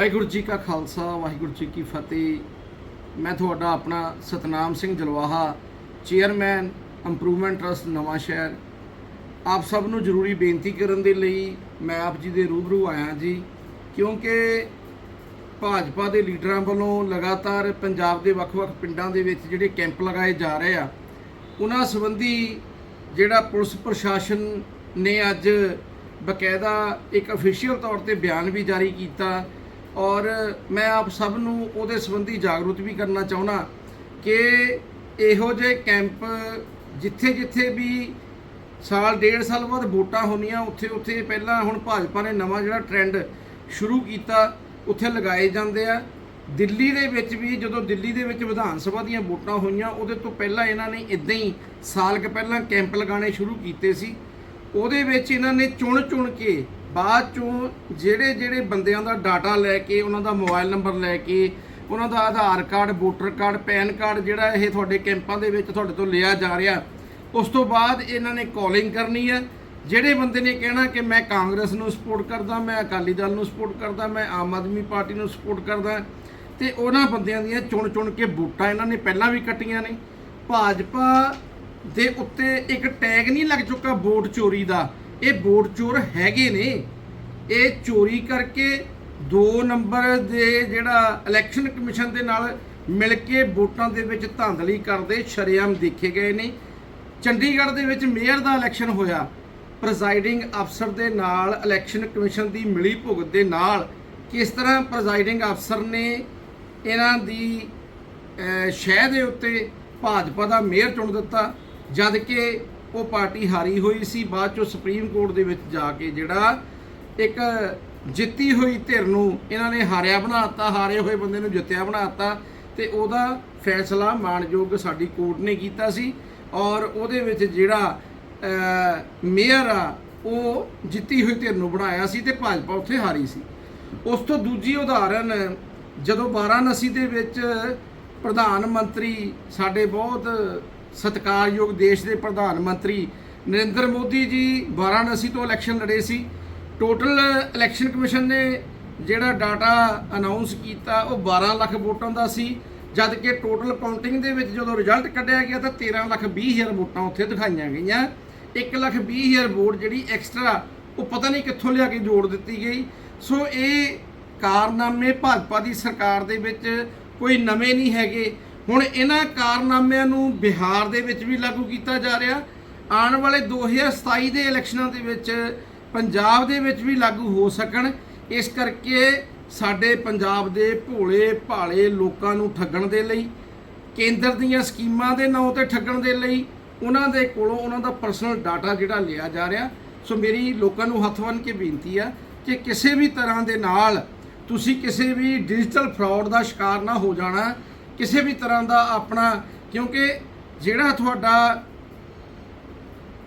ਵਾਹਿਗੁਰੂ ਜੀ ਕਾ ਖਾਲਸਾ, ਵਾਹਿਗੁਰੂ ਜੀ ਕੀ ਫਤਿਹ। ਮੈਂ ਤੁਹਾਡਾ ਆਪਣਾ Satnam Singh Jalwaha, chairman, improvement trust, Nawanshahr. ਆਪ ਸਭ ਨੂੰ ਜ਼ਰੂਰੀ ਬੇਨਤੀ ਕਰਨ ਦੇ ਲਈ ਮੈਂ ਆਪ ਜੀ ਦੇ ਰੂਬਰੂ ਆਇਆ ਜੀ, ਕਿਉਂਕਿ ਭਾਜਪਾ ਦੇ ਲੀਡਰਾਂ ਵੱਲੋਂ ਲਗਾਤਾਰ ਪੰਜਾਬ ਦੇ ਵੱਖ-ਵੱਖ ਪਿੰਡਾਂ ਦੇ ਵਿੱਚ ਜਿਹੜੇ ਕੈਂਪ ਲਗਾਏ ਜਾ ਰਹੇ ਆ, ਉਹਨਾਂ ਸੰਬੰਧੀ ਜਿਹੜਾ ਪੁਲਿਸ ਪ੍ਰਸ਼ਾਸਨ ਨੇ ਅੱਜ ਬਕਾਇਦਾ ਇੱਕ ਅਫੀਸ਼ੀਅਲ ਤੌਰ ਤੇ ਬਿਆਨ ਵੀ ਜਾਰੀ ਕੀਤਾ ਔਰ ਮੈਂ ਆਪ ਸਭ ਨੂੰ ਉਹਦੇ ਸੰਬੰਧੀ ਜਾਗਰੂਕ ਵੀ ਕਰਨਾ ਚਾਹੁੰਦਾ ਕਿ ਇਹੋ ਜਿਹੇ ਕੈਂਪ ਜਿੱਥੇ-ਜਿੱਥੇ ਵੀ ਸਾਲ ਡੇਢ ਸਾਲ ਬਾਅਦ ਵੋਟਾਂ ਹੋਣੀਆਂ, ਉੱਥੇ ਉੱਥੇ ਪਹਿਲਾਂ ਹੁਣ ਭਾਜਪਾ ਨੇ ਨਵਾਂ ਜਿਹੜਾ ਟ੍ਰੈਂਡ ਸ਼ੁਰੂ ਕੀਤਾ, ਉੱਥੇ ਲਗਾਏ ਜਾਂਦੇ ਆ। ਦਿੱਲੀ ਦੇ ਵਿੱਚ ਵੀ ਜਦੋਂ ਦਿੱਲੀ ਦੇ ਵਿੱਚ ਵਿਧਾਨ ਸਭਾ ਦੀਆਂ ਵੋਟਾਂ ਹੋਈਆਂ, ਉਹਦੇ ਤੋਂ ਪਹਿਲਾਂ ਇਹਨਾਂ ਨੇ ਇਦਾਂ ਹੀ ਸਾਲ ਕੁ ਪਹਿਲਾਂ ਕੈਂਪ ਲਗਾਉਣੇ ਸ਼ੁਰੂ ਕੀਤੇ ਸੀ। ਉਹਦੇ ਵਿੱਚ ਇਹਨਾਂ ਨੇ ਚੁਣ ਚੁਣ ਕੇ ਬਾਅਦ ਚੋਂ ਜਿਹੜੇ ਜਿਹੜੇ ਬੰਦਿਆਂ ਦਾ ਡਾਟਾ ਲੈ ਕੇ, ਉਹਨਾਂ ਦਾ ਮੋਬਾਈਲ ਨੰਬਰ ਲੈ ਕੇ, ਉਹਨਾਂ ਦਾ Aadhaar card, voter card, PAN card ਜਿਹੜਾ ਇਹ ਤੁਹਾਡੇ ਕੈਂਪਾਂ ਦੇ ਵਿੱਚ ਤੁਹਾਡੇ ਤੋਂ ਲਿਆ ਜਾ ਰਿਹਾ, ਉਸ ਤੋਂ ਬਾਅਦ ਇਹਨਾਂ ਨੇ ਕਾਲਿੰਗ ਕਰਨੀ ਹੈ। ਜਿਹੜੇ ਬੰਦੇ ਨੇ ਕਹਿਣਾ ਕਿ ਮੈਂ ਕਾਂਗਰਸ ਨੂੰ ਸਪੋਰਟ ਕਰਦਾ, ਮੈਂ ਅਕਾਲੀ ਦਲ ਨੂੰ ਸਪੋਰਟ ਕਰਦਾ, ਮੈਂ ਆਮ ਆਦਮੀ ਪਾਰਟੀ ਨੂੰ ਸਪੋਰਟ ਕਰਦਾ, ਤੇ ਉਹਨਾਂ ਬੰਦਿਆਂ ਦੀਆਂ ਚੁਣ ਚੁਣ ਕੇ ਵੋਟਾਂ ਇਹਨਾਂ ਨੇ ਪਹਿਲਾਂ ਵੀ ਕੱਟੀਆਂ ਨੇ। ਭਾਜਪਾ ਦੇ ਉੱਤੇ ਇੱਕ ਟੈਗ ਨਹੀਂ ਲੱਗ ਚੁੱਕਾ ਵੋਟ ਚੋਰੀ ਦਾ। ਇਹ ਵੋਟ ਚੋਰ ਹੈਗੇ ਨੇ। ਇਹ ਚੋਰੀ ਕਰਕੇ 2 ਨੰਬਰ ਦੇ ਜਿਹੜਾ ਇਲੈਕਸ਼ਨ ਕਮਿਸ਼ਨ ਦੇ ਨਾਲ ਮਿਲ ਕੇ ਵੋਟਾਂ ਦੇ ਵਿੱਚ ਧਾਂਦਲੀ ਕਰਦੇ ਸ਼ਰੇਆਮ ਦੇਖੇ ਗਏ ਨੇ। ਚੰਡੀਗੜ੍ਹ ਦੇ ਵਿੱਚ ਮੇਅਰ ਦਾ ਇਲੈਕਸ਼ਨ ਹੋਇਆ। ਪ੍ਰੈਜ਼ਾਈਡਿੰਗ ਅਫਸਰ ਦੇ ਨਾਲ ਇਲੈਕਸ਼ਨ ਕਮਿਸ਼ਨ ਦੀ ਮਿਲੀ ਭੁਗਤ ਦੇ ਨਾਲ ਕਿਸ ਤਰ੍ਹਾਂ ਪ੍ਰੈਜ਼ਾਈਡਿੰਗ ਅਫਸਰ ਨੇ ਇਹਨਾਂ ਦੀ ਸ਼ਹਿ ਦੇ ਉੱਤੇ ਭਾਜਪਾ ਦਾ ਮੇਅਰ ਚੁਣ ਦਿੱਤਾ। ਜਦ ਕਿ ਉਹ ਪਾਰਟੀ ਹਾਰੀ ਹੋਈ ਸੀ, ਬਾਅਦ ਚੋਂ ਸੁਪਰੀਮ ਕੋਰਟ ਦੇ ਵਿੱਚ ਜਾ ਕੇ ਜਿਹੜਾ ਇੱਕ ਜਿੱਤੀ ਹੋਈ ਧਿਰ ਨੂੰ ਇਹਨਾਂ ਨੇ ਹਾਰਿਆ ਬਣਾਤਾ, ਹਾਰੇ ਹੋਏ ਬੰਦੇ ਨੂੰ ਜਿੱਤਿਆ ਬਣਾਤਾ ਤੇ ਉਹਦਾ ਫੈਸਲਾ ਮਾਣਯੋਗ ਸਾਡੀ ਕੋਰਟ ਨੇ ਕੀਤਾ ਸੀ ਔਰ ਉਹਦੇ ਵਿੱਚ ਜਿਹੜਾ ਮੇਅਰ ਆ, ਉਹ ਜਿੱਤੀ ਹੋਈ ਧਿਰ ਨੂੰ ਬਣਾਇਆ ਸੀ ਤੇ ਭਾਜਪਾ ਉੱਥੇ ਹਾਰੀ ਸੀ। ਉਸ ਤੋਂ ਦੂਜੀ ਉਦਾਹਰਨ, ਜਦੋਂ ਵਾਰਾਣਸੀ ਦੇ ਵਿੱਚ ਪ੍ਰਧਾਨ ਮੰਤਰੀ ਸਾਡੇ ਬਹੁਤ ਸਤਿਕਾਰਯੋਗ ਦੇਸ਼ ਦੇ ਪ੍ਰਧਾਨ ਮੰਤਰੀ ਨਰਿੰਦਰ ਮੋਦੀ ਜੀ ਵਾਰਾਣਸੀ ਤੋਂ ਇਲੈਕਸ਼ਨ ਲੜੇ ਸੀ। ਟੋਟਲ ਇਲੈਕਸ਼ਨ ਕਮਿਸ਼ਨ ਨੇ ਜਿਹੜਾ ਡਾਟਾ ਅਨਾਉਂਸ ਕੀਤਾ, ਉਹ 12 ਲੱਖ ਵੋਟਾਂ ਦਾ ਸੀ। ਜਦ ਕਿ ਟੋਟਲ ਕਾਊਂਟਿੰਗ ਦੇ ਵਿੱਚ ਜਦੋਂ ਰਿਜ਼ਲਟ ਕੱਢਿਆ ਗਿਆ ਤਾਂ 13 ਲੱਖ 20 ਹਜ਼ਾਰ ਵੋਟਾਂ ਉੱਥੇ ਦਿਖਾਈਆਂ ਗਈਆਂ। 1 ਲੱਖ 20 ਹਜ਼ਾਰ ਵੋਟ ਜਿਹੜੀ ਐਕਸਟਰਾ ਉਹ ਪਤਾ ਨਹੀਂ ਕਿੱਥੋਂ ਲਿਆ ਕੇ ਜੋੜ ਦਿੱਤੀ ਗਈ। ਸੋ ਇਹ ਕਾਰਨਾਮੇ ਭਾਜਪਾ ਦੀ ਸਰਕਾਰ ਦੇ ਵਿੱਚ ਕੋਈ ਨਵੇਂ ਨਹੀਂ ਹੈਗੇ। ਹੁਣ ਇਹਨਾਂ ਕਾਰਨਾਮਿਆਂ ਨੂੰ ਬਿਹਾਰ ਦੇ ਵਿੱਚ ਵੀ ਲਾਗੂ ਕੀਤਾ ਜਾ ਰਿਹਾ। ਆਉਣ ਵਾਲੇ 2027 ਦੇ ਇਲੈਕਸ਼ਨਾਂ ਦੇ ਵਿੱਚ ਪੰਜਾਬ ਦੇ ਵਿੱਚ ਵੀ ਲਾਗੂ ਹੋ ਸਕਣ। ਇਸ ਕਰਕੇ ਸਾਡੇ ਪੰਜਾਬ ਦੇ ਭੋਲੇ ਭਾਲੇ ਲੋਕਾਂ ਨੂੰ ਠੱਗਣ ਦੇ ਲਈ, ਕੇਂਦਰ ਦੀਆਂ ਸਕੀਮਾਂ ਦੇ ਨਾਂ ਤੇ ਠੱਗਣ ਦੇ ਲਈ ਉਹਨਾਂ ਦੇ ਕੋਲੋਂ ਉਹਨਾਂ ਦਾ ਪਰਸਨਲ ਡਾਟਾ ਜਿਹੜਾ ਲਿਆ ਜਾ ਰਿਹਾ। ਸੋ ਮੇਰੀ ਲੋਕਾਂ ਨੂੰ ਹੱਥ ਬੰਨ੍ਹ ਕੇ ਬੇਨਤੀ ਆ ਕਿ ਕਿਸੇ ਵੀ ਤਰ੍ਹਾਂ ਦੇ ਨਾਲ ਤੁਸੀਂ ਕਿਸੇ ਵੀ ਡਿਜੀਟਲ ਫਰਾਡ ਦਾ ਸ਼ਿਕਾਰ ਨਾ ਹੋ ਜਾਣਾ। ਕਿਸੇ ਵੀ ਤਰ੍ਹਾਂ ਦਾ ਆਪਣਾ, ਕਿਉਂਕਿ ਜਿਹੜਾ ਤੁਹਾਡਾ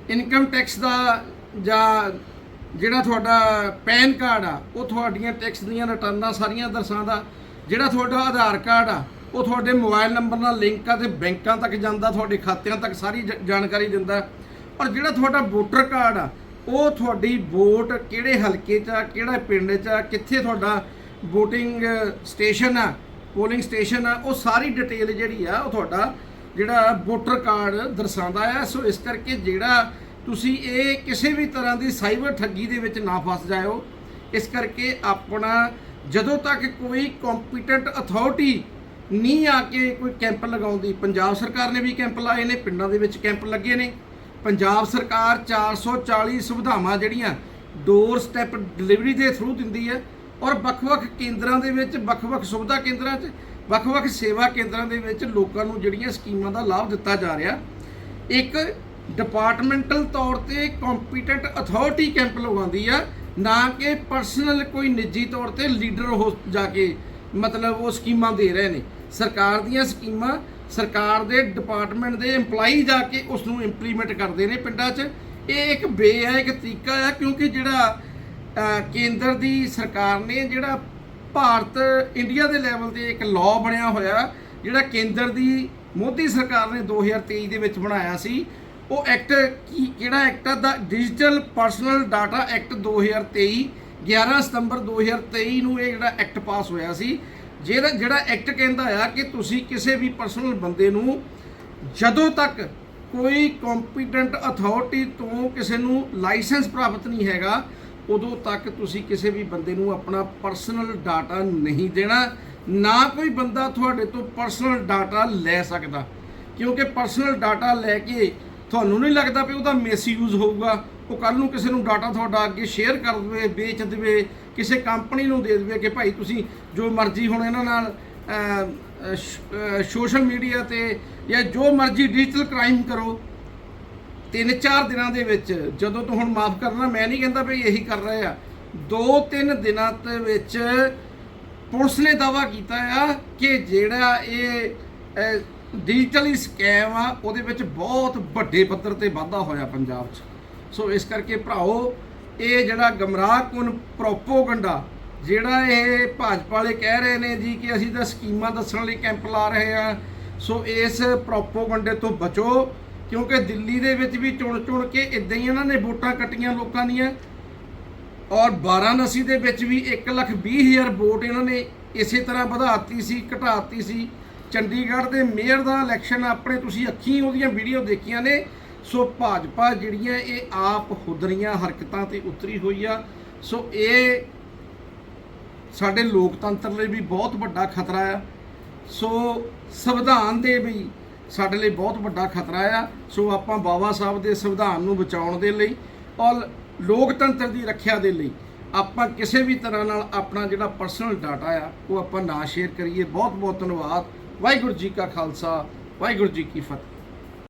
ਇਨਕਮ ਟੈਕਸ ਦਾ ਜਾਂ ਜਿਹੜਾ ਤੁਹਾਡਾ ਪੈਨ ਕਾਰਡ ਆ, ਉਹ ਤੁਹਾਡੀਆਂ ਟੈਕਸ ਦੀਆਂ ਰਿਟਰਨਾਂ ਸਾਰੀਆਂ ਦਰਸਾਉਂਦਾ। ਜਿਹੜਾ ਤੁਹਾਡਾ ਆਧਾਰ ਕਾਰਡ ਆ, ਉਹ ਤੁਹਾਡੇ ਮੋਬਾਈਲ ਨੰਬਰ ਨਾਲ ਲਿੰਕ ਆ ਤੇ ਬੈਂਕਾਂ ਤੱਕ ਜਾਂਦਾ, ਤੁਹਾਡੇ ਖਾਤਿਆਂ ਤੱਕ ਸਾਰੀ ਜ- ਜਾਣਕਾਰੀ ਦਿੰਦਾ। ਪਰ ਜਿਹੜਾ ਤੁਹਾਡਾ ਵੋਟਰ ਕਾਰਡ ਆ, ਉਹ ਤੁਹਾਡੀ ਵੋਟ ਕਿਹੜੇ ਹਲਕੇ 'ਚ ਆ, ਕਿਹੜਾ ਪਿੰਡ 'ਚ ਆ, ਕਿੱਥੇ ਤੁਹਾਡਾ VOTING ਸਟੇਸ਼ਨ ਆ ਪੋਲਿੰਗ ਸਟੇਸ਼ਨ ਆ, ਉਹ ਸਾਰੀ ਡਿਟੇਲ ਜਿਹੜੀ ਆ, ਉਹ ਤੁਹਾਡਾ ਜਿਹੜਾ ਵੋਟਰ ਕਾਰਡ ਦਰਸਾਉਂਦਾ ਆ। ਸੋ ਇਸ ਕਰਕੇ ਜਿਹੜਾ ਤੁਸੀਂ ਇਹ ਕਿਸੇ ਵੀ ਤਰ੍ਹਾਂ ਦੀ ਸਾਈਬਰ ਠੱਗੀ ਦੇ ਵਿੱਚ ਨਾ ਫਸ ਜਾਇਓ। ਇਸ ਕਰਕੇ ਆਪਣਾ ਜਦੋਂ ਤੱਕ ਕੋਈ ਕੰਪੀਟੈਂਟ ਅਥਾਰਟੀ ਨਹੀਂ ਆ ਕੇ ਕੋਈ ਕੈਂਪ ਲਗਾਉਂਦੀ ਪੰਜਾਬ ਸਰਕਾਰ ਨੇ ਵੀ ਕੈਂਪ ਲਾਏ ਨੇ, ਪਿੰਡਾਂ ਦੇ ਵਿੱਚ ਕੈਂਪ ਲੱਗੇ ਨੇ। ਪੰਜਾਬ ਸਰਕਾਰ 440 ਸੁਵਿਧਾਵਾਂ ਜਿਹੜੀਆਂ, ਡੋਰ ਸਟੈਪ ਡਿਲੀਵਰੀ ਦੇ ਥਰੂ ਦਿੰਦੀ ਹੈ ਔਰ ਵੱਖ-ਵੱਖ ਕੇਂਦਰਾਂ ਦੇ ਵਿੱਚ, ਵੱਖ-ਵੱਖ ਸੁਵਿਧਾ ਕੇਂਦਰਾਂ 'ਚ, ਵੱਖ-ਵੱਖ ਸੇਵਾ ਕੇਂਦਰਾਂ ਦੇ ਵਿੱਚ ਲੋਕਾਂ ਨੂੰ ਜਿਹੜੀਆਂ ਸਕੀਮਾਂ ਦਾ ਲਾਭ ਦਿੱਤਾ ਜਾ ਰਿਹਾ। ਇੱਕ ਡਿਪਾਰਟਮੈਂਟਲ ਤੌਰ ਤੇ ਕੰਪੀਟੈਂਟ ਅਥਾਰਟੀ ਕੈਂਪ ਲਗਾਉਂਦੀ ਆ, ਨਾ ਕਿ ਪਰਸਨਲ ਕੋਈ ਨਿੱਜੀ ਤੌਰ ਤੇ ਲੀਡਰ ਹੋ ਜਾ ਕੇ ਮਤਲਬ ਉਹ ਸਕੀਮਾਂ ਦੇ ਰਹੇ ਨੇ। ਸਰਕਾਰ ਦੀਆਂ ਸਕੀਮਾਂ, ਸਰਕਾਰ ਦੇ ਡਿਪਾਰਟਮੈਂਟ ਦੇ EMPLOYEE ਜਾ ਕੇ ਉਸ ਨੂੰ ਇੰਪਲੀਮੈਂਟ ਕਰਦੇ ਨੇ ਪਿੰਡਾਂ 'ਚ। ਇਹ ਇੱਕ ਬੇਅ ਹੈ ਇੱਕ ਤਰੀਕਾ ਹੈ ਕਿਉਂਕਿ ਜਿਹੜਾ ਕੇਂਦਰ ਦੀ ਸਰਕਾਰ ਨੇ ਜਿਹੜਾ ਭਾਰਤ, ਇੰਡੀਆ ਦੇ ਲੈਵਲ ਤੇ ਇੱਕ ਲਾਅ ਬਣਿਆ ਹੋਇਆ, ਜਿਹੜਾ ਕੇਂਦਰ ਦੀ ਮੋਦੀ ਸਰਕਾਰ ਨੇ 2023 ਦੇ ਵਿੱਚ ਬਣਾਇਆ ਸੀ, ਉਹ ਐਕਟ ਕੀ, ਕਿਹੜਾ ਐਕਟ ਆ? ਦਾ ਡਿਜੀਟਲ ਪਰਸਨਲ ਡਾਟਾ ਐਕਟ 2023 11 ਸਤੰਬਰ 2023 ਨੂੰ ਇਹ ਜਿਹੜਾ ਐਕਟ ਪਾਸ ਹੋਇਆ ਸੀ, ਜਿਹੜਾ ਜਿਹੜਾ ਐਕਟ ਕਹਿੰਦਾ ਆ ਕਿ ਤੁਸੀਂ ਕਿਸੇ ਵੀ ਪਰਸਨਲ ਬੰਦੇ ਨੂੰ ਜਦੋਂ ਤੱਕ ਕੋਈ ਕੰਪੀਟੈਂਟ ਅਥਾਰਟੀ ਤੋਂ ਕਿਸੇ ਨੂੰ ਲਾਇਸੈਂਸ ਪ੍ਰਾਪਤ ਨਹੀਂ ਹੈਗਾ ਉਦੋਂ ਤੱਕ ਤੁਸੀਂ ਕਿਸੇ ਵੀ ਬੰਦੇ ਨੂੰ ਆਪਣਾ ਪਰਸਨਲ ਡਾਟਾ ਨਹੀਂ ਦੇਣਾ, ਨਾ ਕੋਈ ਬੰਦਾ ਤੁਹਾਡੇ ਤੋਂ ਪਰਸਨਲ ਡਾਟਾ ਲੈ ਸਕਦਾ। ਕਿਉਂਕਿ ਪਰਸਨਲ ਡਾਟਾ ਲੈ ਕੇ ਤੁਹਾਨੂੰ ਨਹੀਂ ਲੱਗਦਾ ਵੀ ਉਹਦਾ ਮਿਸਯੂਜ਼ ਹੋਊਗਾ। ਉਹ ਕੱਲ ਨੂੰ ਕਿਸੇ ਨੂੰ ਡਾਟਾ ਤੁਹਾਡਾ ਅੱਗੇ ਸ਼ੇਅਰ ਕਰ ਦੇਵੇ, ਵੇਚ ਦੇਵੇ, ਕਿਸੇ ਕੰਪਨੀ ਨੂੰ ਦੇ ਦੇਵੇ ਕਿ ਭਾਈ ਤੁਸੀਂ ਜੋ ਮਰਜ਼ੀ ਹੁਣ ਇਹਨਾਂ ਨਾਲ ਸੋਸ਼ਲ ਮੀਡੀਆ ਤੇ ਜਾਂ ਜੋ ਮਰਜ਼ੀ ਡਿਜੀਟਲ ਕ੍ਰਾਈਮ ਕਰੋ ਤਿੰਨ ਚਾਰ ਦਿਨਾਂ ਦੇ ਵਿੱਚ, ਜਦੋਂ ਤੋਂ ਹੁਣ ਮਾਫ ਕਰਨਾ, ਮੈਂ ਨਹੀਂ ਕਹਿੰਦਾ ਵੀ ਇਹੀ ਕਰ ਰਹੇ ਆ। ਦੋ ਤਿੰਨ ਦਿਨਾਂ ਦੇ ਵਿੱਚ ਪੁਲਿਸ ਨੇ ਦਾਵਾ ਕੀਤਾ ਆ ਕਿ ਜਿਹੜਾ ਇਹ ਡਿਜੀਟਲੀ ਸਕੈਮ ਆ, ਉਹਦੇ ਵਿੱਚ ਬਹੁਤ ਵੱਡੇ ਪੱਧਰ ਤੇ ਵਾਧਾ ਹੋਇਆ ਪੰਜਾਬ 'ਚ। ਸੋ ਇਸ ਕਰਕੇ ਭਰਾਓ, ਇਹ ਜਿਹੜਾ ਗਮਰਾਹਕੁਨ ਪ੍ਰੋਪੋਗੰਡਾ, ਜਿਹੜਾ ਇਹ ਭਾਜਪਾ ਵਾਲੇ ਕਹਿ ਰਹੇ ਨੇ ਜੀ ਕਿ ਅਸੀਂ ਤਾਂ ਸਕੀਮਾਂ ਦੱਸਣ ਲਈ ਕੈਂਪ ਲਾ ਰਹੇ ਆ, ਸੋ ਇਸ ਪ੍ਰੋਪੋਗੰਡੇ ਤੋਂ ਬਚੋ। ਕਿਉਂਕਿ ਦਿੱਲੀ ਦੇ ਵਿੱਚ ਵੀ ਚੁਣ ਚੁਣ ਕੇ ਇਦਾਂ ਹੀ ਇਹਨਾਂ ਨੇ ਵੋਟਾਂ ਕੱਟੀਆਂ ਲੋਕਾਂ ਦੀਆਂ। ਔਰ ਵਾਰਾਣਸੀ ਦੇ ਵਿੱਚ ਵੀ 1 ਲੱਖ 20 ਹਜ਼ਾਰ ਵੋਟ ਇਹਨਾਂ ਨੇ ਇਸੇ ਤਰ੍ਹਾਂ ਵਧਾਤੀ ਸੀ, ਘਟਾਤੀ ਸੀ। ਚੰਡੀਗੜ੍ਹ ਦੇ ਮੇਅਰ ਦਾ ਇਲੈਕਸ਼ਨ ਆਪਣੇ ਤੁਸੀਂ ਅੱਖੀਂ ਉਹਦੀਆਂ ਵੀਡੀਓ ਦੇਖੀਆਂ ਨੇ। ਸੋ ਭਾਜਪਾ ਜਿਹੜੀਆਂ ਇਹ ਆਪ ਹੁਦਰੀਆਂ ਹਰਕਤਾਂ ਤੇ ਉਤਰੀ ਹੋਈ ਆ। ਸੋ ਇਹ ਸਾਡੇ ਲੋਕਤੰਤਰ ਲਈ ਵੀ ਬਹੁਤ ਵੱਡਾ ਖਤਰਾ ਆ। ਸੋ ਸੰਵਿਧਾਨ ਦੇ ਵੀ ਸਾਡੇ ਲਈ ਬਹੁਤ ਵੱਡਾ ਖਤਰਾ ਆ। ਸੋ ਆਪਾਂ ਬਾਬਾ ਸਾਹਿਬ ਦੇ ਸੰਵਿਧਾਨ ਨੂੰ ਬਚਾਉਣ ਦੇ ਲਈ ਔਰ ਲੋਕਤੰਤਰ ਦੀ ਰੱਖਿਆ ਦੇ ਲਈ ਆਪਾਂ ਕਿਸੇ ਵੀ ਤਰ੍ਹਾਂ ਨਾਲ ਆਪਣਾ ਜਿਹੜਾ ਪਰਸਨਲ ਡਾਟਾ ਆ, ਉਹ ਆਪਾਂ ਨਾ ਸ਼ੇਅਰ ਕਰੀਏ। ਬਹੁਤ ਬਹੁਤ ਧੰਨਵਾਦ। ਵਾਹਿਗੁਰੂ ਜੀ ਕਾ ਖਾਲਸਾ, ਵਾਹਿਗੁਰੂ ਜੀ ਕੀ ਫਤਿਹ।